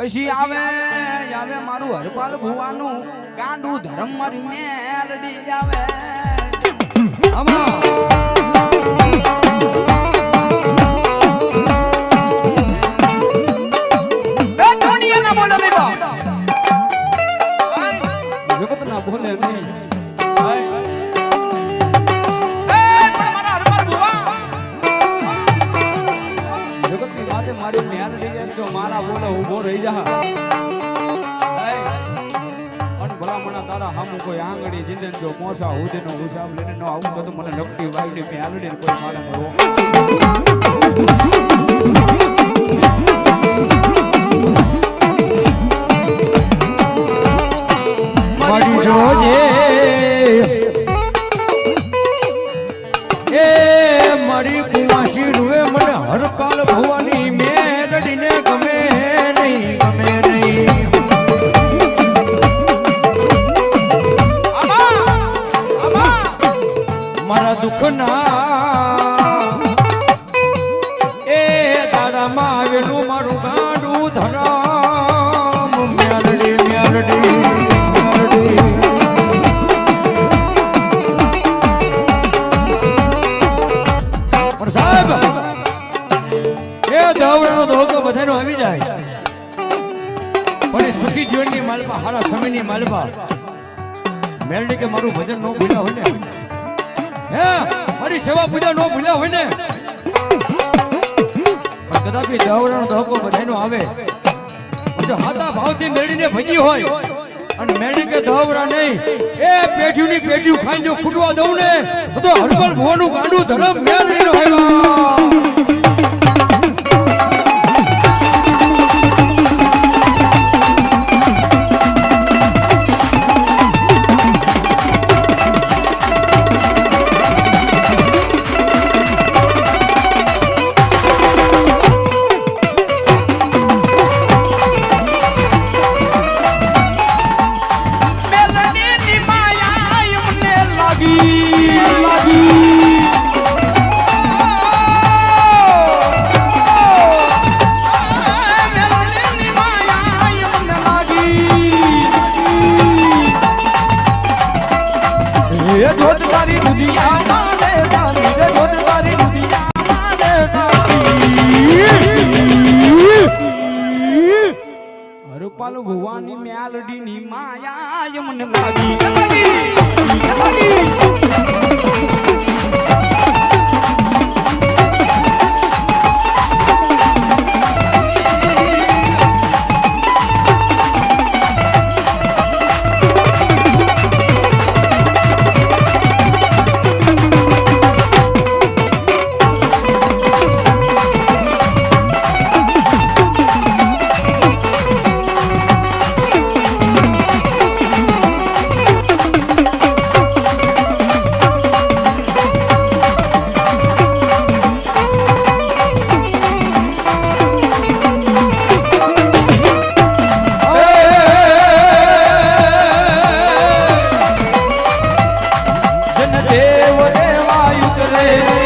પછી આવે આવે મારું હરપાલ ભુવાનું ગાંડું ધરમ મારી મેલડી આવે. ના બોલે નહીં. મારા બોલે ઊભો રહી જા. અન ભલામણા તારા હામુ આંગળી જો મોસા હુદેનો હિસાબ લઈને નો આવું મને નકટી વાયડી મેલડી કોઈ મારે ભવાની સાહેબ! એ દવડાનો ધોકો બધાનો આવી જાય. પણ એ સુખી જીવનની માલપા, હારા સમયની માલપા. મેલડી કે મારું ભજન ન ભૂલ્યા હોય ને? હે? મારી સેવા પૂજા ન ભૂલ્યા હોય ને? કદાપી દવડાનો ધોકો બધાનો આવે. જો હાથા ભાવથી મેળીને ભજી હોય. અને મેળી કે ધવરા નહીં. એ પેઢીની પેઢી ખાઈ જો ખૂટવા દઉં ને? તો તો ભવાનું ગાંડું ધરમ મેળવીનો આવ્યા જોત તારી દુનિયા માયા યમને લાગી है